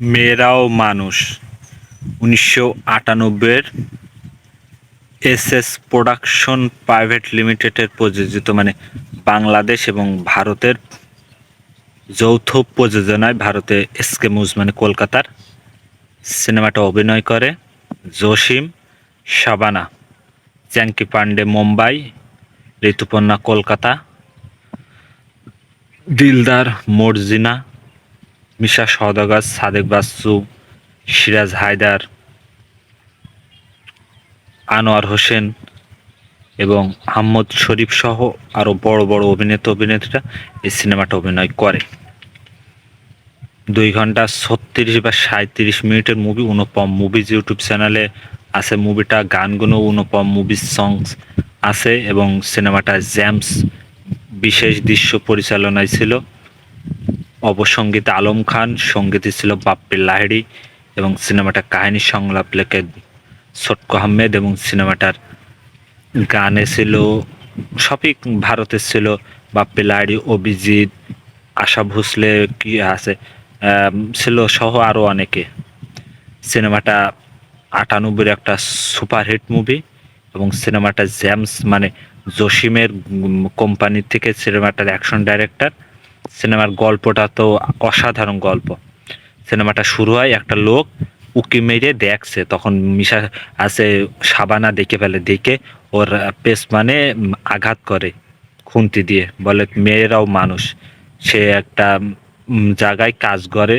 মেয়েরাও মানুষ। উনিশশো আটানব্বইয়ের এস এস প্রোডাকশন প্রাইভেট লিমিটেডের প্রযোজিত মানে বাংলাদেশ এবং ভারতের যৌথ প্রযোজনায় ভারতে এসকে মুজ মানে কলকাতার সিনেমাটা অভিনয় করে জসিম শাবানা চ্যাঙ্কি পান্ডে মুম্বাই, ঋতুপর্ণা কলকাতা, দিলদার মর্জিনা মিশা সওদাগর, সাদেক বাসু সিরাজ হায়দার, আনোয়ার হোসেন এবং আহমদ শরীফ সহ আরও বড় বড় অভিনেতা, অভিনেত্রীরা এই সিনেমাটা অভিনয় করে। দুই ঘণ্টা ছত্রিশ বা সাঁত্রিশ মিনিটের মুভি অনুপম মুভিজ ইউটিউব চ্যানেলে আছে মুভিটা গানগুলো অনুপম মুভিজ সংস আছে এবং সিনেমাটা জ্যামস বিশেষ দৃশ্য পরিচালনায় ছিল। অবসঙ্গীত আলম খান, সঙ্গীতে ছিল বাপ্পি লাহিড়ি এবং সিনেমাটার কাহিনী সংলাপ লেখে ছোট্ট আহমেদ এবং সিনেমাটার গানে ছিল, সবই ভারতের ছিল বাপ্পি লাহিড়ি, অভিজিৎ, আশা ভোসলে কি আছে ছিল সহ আরও অনেকে। সিনেমাটা আটানব্বইয়ের একটা সুপারহিট মুভি এবং সিনেমাটা জ্যামস মানে জসিমের কোম্পানি থেকে সিনেমাটার অ্যাকশন ডাইরেক্টর সিনেমার গল্পটা তো অসাধারণ গল্প। সিনেমাটা শুরু হয় একটা লোক উকি মেরে দেখছে, তখন মিশা আছে সাবানা দেখে ফেলে, দেখে ওর পেস মানে আঘাত করে খুন্তি দিয়ে, বলে মেয়েরাও মানুষ। সে একটা জায়গায় কাজ করে,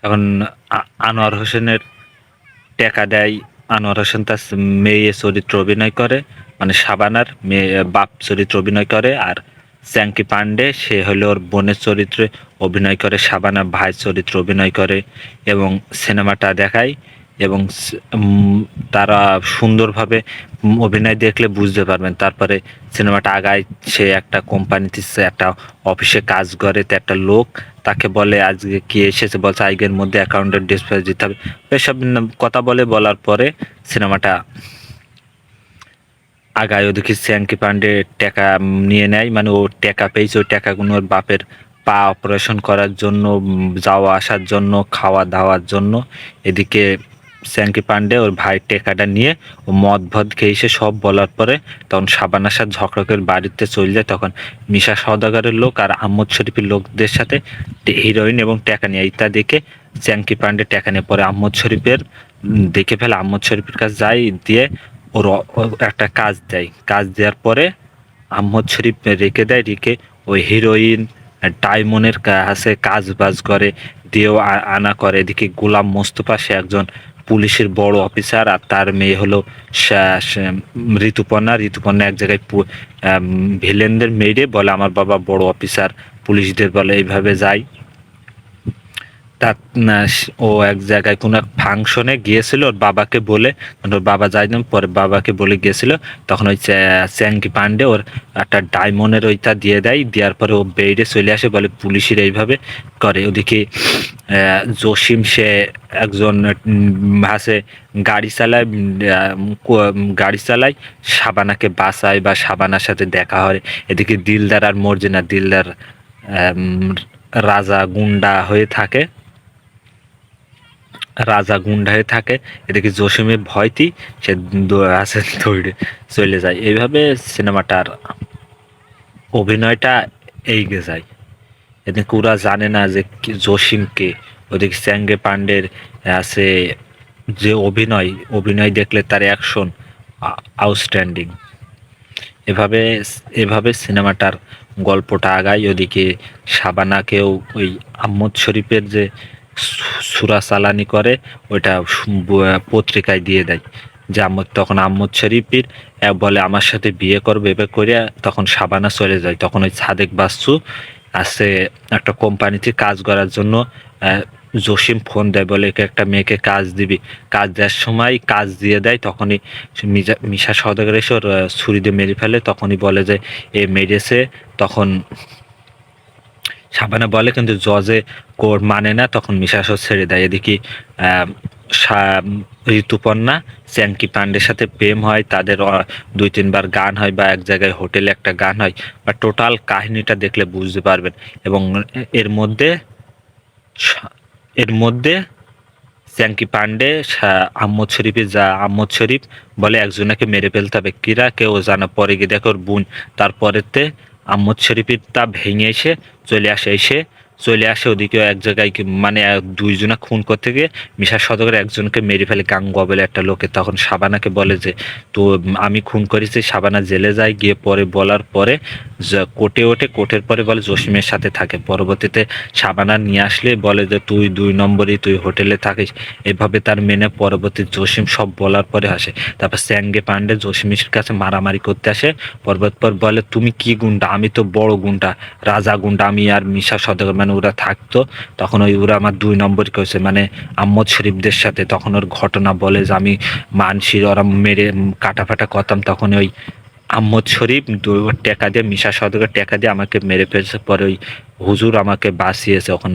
তখন আনোয়ার হোসেনের টেকা দেয়। আনোয়ার হোসেন তার মেয়ে চরিত্র অভিনয় করে মানে সাবানার মেয়ে, বাপ চরিত্র অভিনয় করে আর স্যাঙ্কি পান্ডে, সে হলো ওর বোনের চরিত্রে অভিনয় করে, সাবানা ভাই চরিত্র অভিনয় করে এবং সিনেমাটা দেখায় এবং তারা সুন্দরভাবে অভিনয় দেখলে বুঝতে পারবেন। তারপরে সিনেমাটা আগায়, সে একটা কোম্পানিতে, সে একটা অফিসে কাজ করে, তো একটা লোক তাকে বলে, আজকে কি এসেছে? বলছে আজকের মধ্যে অ্যাকাউন্টের ডিসপ্লে দিতে হবে। এসব কথা বলে, বলার পরে সিনেমাটা আগায় ওদিকে স্যাঙ্কি পান্ডে টাকা নিয়ে নেয়। মানে ও টাকা পেয়েছে, ওই টাকাগুলো ওর বাপের পা অপারেশন করার জন্য যাওয়া আসার জন্য, খাওয়া দাওয়ার জন্য। এদিকে স্যাঙ্কি পান্ডে ওর ভাই টেকাটা নিয়ে ও মদ ভদ খেয়ে এসে সব বলার পরে তখন সাবানার সাথে ঝগড়া করে বাড়িতে চলে যায়। তখন মিশা সওদাগরের লোক আর আহমদ শরীফের লোকদের সাথে হিরোইন এবং টাকা নিয়ে ইত্যাদি দেখে চ্যাঙ্কি পান্ডে টাকা নিয়ে পরে আহমদ শরীফের দেখে ফেলে। আহমদ শরীফের কাছে যায় দিয়ে ওর একটা কাজ দেয়। কাজ দেওয়ার পরে আহমদ শরীফ রেখে দেয়, রেখে ওই হিরোইন ডায়মন্ডের কাছে কাজ বাজ করে, দিয়েও আনা করে। এদিকে গোলাম মোস্তফা, সে একজন পুলিশের বড় অফিসার আর তার মেয়ে হলো ঋতুপর্ণা। ঋতুপর্ণা এক জায়গায় ভিলেনদের মেয়েরে বলে, আমার বাবা বড় অফিসার পুলিশদের বলে, এইভাবে যায় ও এক জায়গায় কোনো এক ফাংশনে গিয়েছিল, ওর বাবাকে বলে মানে ওর বাবা যাই না, পরে বাবাকে বলে গিয়েছিল, তখন ওই চ্যা- চ্যাঙ্কি পান্ডে ওর একটা ডায়মন্ডের ওইটা দিয়ে দেয়, দেওয়ার পরে ও বেডে চলে আসে, বলে পুলিশের এইভাবে করে। ওদিকে জসিম সে একজন আছে, গাড়ি চালায় গাড়ি চালায়, সাবানাকে বাঁচায় বা সাবানার সাথে দেখা হয়। এদিকে দিলদার আর মর্জিনা, দিলদার রাজা, গুন্ডা হয়ে থাকে। রাজা গুন্ডা হয়ে থাকে, এদিকে জসিমের ভয়তি, সে আছে দৌড়ে চলে যায়। এইভাবে সিনেমাটার অভিনয়টা এগিয়ে যায়। এদিকে ওরা জানে না যে জসিমকে ওদিকে স্যাঙ্গে পান্ডের আছে যে অভিনয় অভিনয় দেখলে তার অ্যাকশন আউটস্ট্যান্ডিং। এভাবে এভাবে সিনেমাটার গল্পটা আগায়। ওদিকে সাবানাকেও ওই আহমদ শরীফের যে সুরা চালানি করে, ওইটা পত্রিকায় দিয়ে দেয়। যে আহমদ তখন আহমদ শরীফের বলে, আমার সাথে বিয়ে করবে এবার করে তখন সাবানা চলে যায়। তখন ওই সাদেক বাসু আছে একটা কোম্পানিতে কাজ করার জন্য জসিম ফোন দেয়, বলে, একে একটা মেয়েকে কাজ দিবি। কাজ দেওয়ার সময় কাজ দিয়ে দেয়, তখনই মিজা- মিশা সওদাগর এসে ছুরি দিয়ে মেরে ফেলে। তখনই বলে যে, এ মেরেছে। তখন সাবানা বলে, কিন্তু জজে কোর মানে না, তখন মিশাসও ছেড়ে দেয়। এদিকে ঋতুপর্ণা চ্যাঙ্কি পান্ডের সাথে প্রেম হয়, তাদের দুই তিনবার গান হয় বা এক জায়গায় হোটেলে একটা গান হয়, বা টোটাল কাহিনীটা দেখলে বুঝতে পারবেন। এবং এর মধ্যে এর মধ্যে চ্যাঙ্কি পান্ডে আহমদ শরীফে যা আহমদ শরীফ বলে, একজনকে মেরে ফেলতে হবে। কিরা কেউ জানা, পরে গিয়ে দেখো বোন। তারপরেতে আহমদ শরীফের তা ভেঙে এসে চলে আসে, এসে চলে আসে ওদিকে এক জায়গায় মানে দুইজনা খুন করতে গিয়ে মিশা সদকের একজনকে মেরে ফেলে গাঙ্গুয়া বলে একটা লোকে। তখন সাবানাকে বলে যে, তো, আমি খুন করেছি, সাবানা জেলে যায়, গিয়ে পরে বলার পরে কোর্টে ওঠে কোটের পরে বলে জসিমের সাথে থাকে। পরবর্তীতে সাবানা নিয়ে আসলে বলে যে, তুই দুই নম্বরই, তুই হোটেলে থাকিস। এভাবে তার মেনে পরবর্তী জসিম সব বলার পরে আসে। তারপর স্যাঙ্গে পান্ডে জসিমের কাছে মারামারি করতে আসে। পর্বত পর বলে, তুমি কি গুন্ডা? আমি তো বড় গুন্ডা, রাজা গুন্ডা, আমি আর মিশা সদর মানে ওরা থাকতো, তখন ওই ওরা আমার দুই নম্বর করেছে। মানে আহমদ শরীফদের সাথে তখন ওর ঘটনা বলে যে আমি মানসির ওরা মেরে কাটা ফাটা করতাম, তখন ওই আহমদ শরীফ দুই টেকা দিয়ে, মিশা সদকের টেকা দিয়ে আমাকে মেরে ফেলছে। পরে ওই হুজুর আমাকে বাঁচিয়েছে। এখন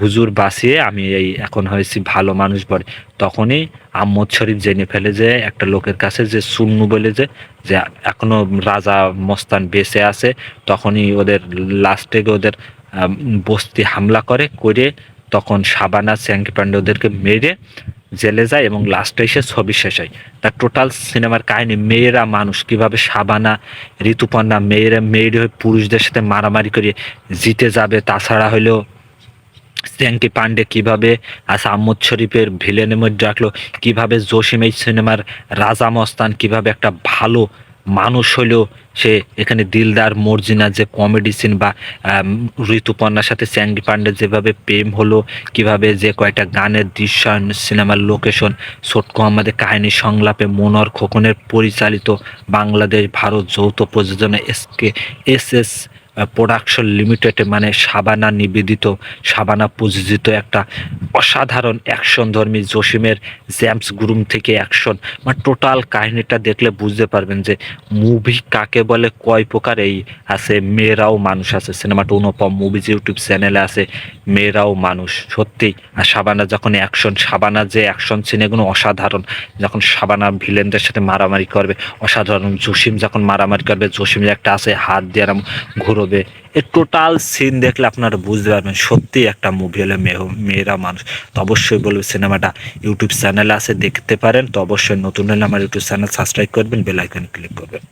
হুজুর বাঁচিয়ে আমি এই এখন হয়েছি ভালো মানুষ বলে। তখনই আহমদ শরীফ জেনে ফেলে যে একটা লোকের কাছে যে সুন্নু বলে যে যে এখনও রাজা মস্তান বেঁচে আছে, তখনই ওদের লাস্টে ওদের বস্তি হামলা করে করে তখন সাবানা, স্যাঙ্কি পান্ডে ওদেরকে মেরে জেলে যায় এবং লাস্টে এসে ছবি শেষ হয়। তার টোটাল সিনেমার কাহিনী, মেয়েরা মানুষ, কীভাবে সাবানা, ঋতুপর্ণা মেয়েরা মেয়ের হয়ে পুরুষদের সাথে মারামারি করে জিতে যাবে, তাছাড়া হলেও স্যাঙ্কি পান্ডে কীভাবে আচ্ছা আহমদ শরীফের ভিলেনের মধ্যে রাখল, কীভাবে জসিম এই সিনেমার রাজা মস্তান, কীভাবে একটা ভালো মানুষ হলেও সে এখানে দিলদার মর্জিনা যে কমেডি সিন বা ঋতুপর্ণার সাথে স্যাঙ্গি পান্ডে যেভাবে প্রেম হলো, কীভাবে যে কয়টা গানের দৃশ্যায়ন সিনেমার লোকেশন ছোটকো আমাদের কাহিনী সংলাপে মনোর খোকনের পরিচালিত বাংলাদেশ ভারত যৌথ প্রযোজনা S K S S production limited মানে সাবানা নিবেদিত, সাবানা প্রযোজিত একটা অসাধারণ অ্যাকশন ধর্মী জসিমের জ্যামস গ্রুম থেকে অ্যাকশন মানে টোটাল কাহিনীটা দেখলে বুঝতে পারবেন যে মুভি কাকে বলে, কয় প্রকার এই আছে, মেয়েরাও মানুষ আছে। সিনেমাটা অনুপম মুভিজ ইউটিউব চ্যানেলে আছে, মেয়েরাও মানুষ, সত্যি। আর সাবানা যখন অ্যাকশন সাবানা যে অ্যাকশন সিন এগুলো অসাধারণ, যখন সাবানা ভিলেনদের সাথে মারামারি করবে, অসাধারণ জসিম যখন মারামারি করবে, জসিমের একটা আছে, হাত দিয়ে এরম ঘুরবে এর টোটাল সিন দেখলে আপনারা বুঝতে পারবেন, সত্যি একটা মুভি হলে মেয়ে- মেয়েরা মানুষ। তো অবশ্যই বলবে সিনেমাটা ইউটিউব চ্যানেলে আছে, দেখতে পারেন। তো অবশ্যই নতুন হলে আমার ইউটিউব চ্যানেল সাবস্ক্রাইব করবেন বেলাইকন ক্লিক করবেন।